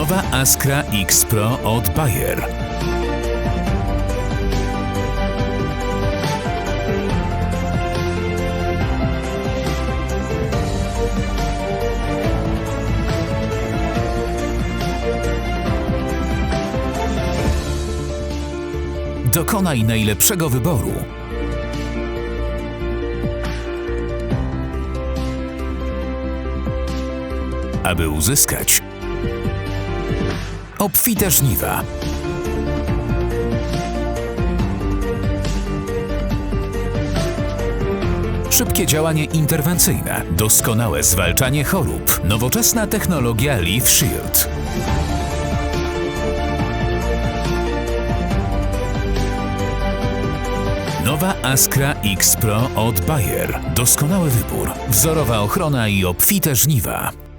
Nowa Askra X Pro od Bayer. Dokonaj najlepszego wyboru. Aby uzyskać obfite żniwa. Szybkie działanie interwencyjne, doskonałe zwalczanie chorób, nowoczesna technologia Leaf Shield. Nowa Askra X Pro od Bayer. Doskonały wybór, wzorowa ochrona i obfite żniwa.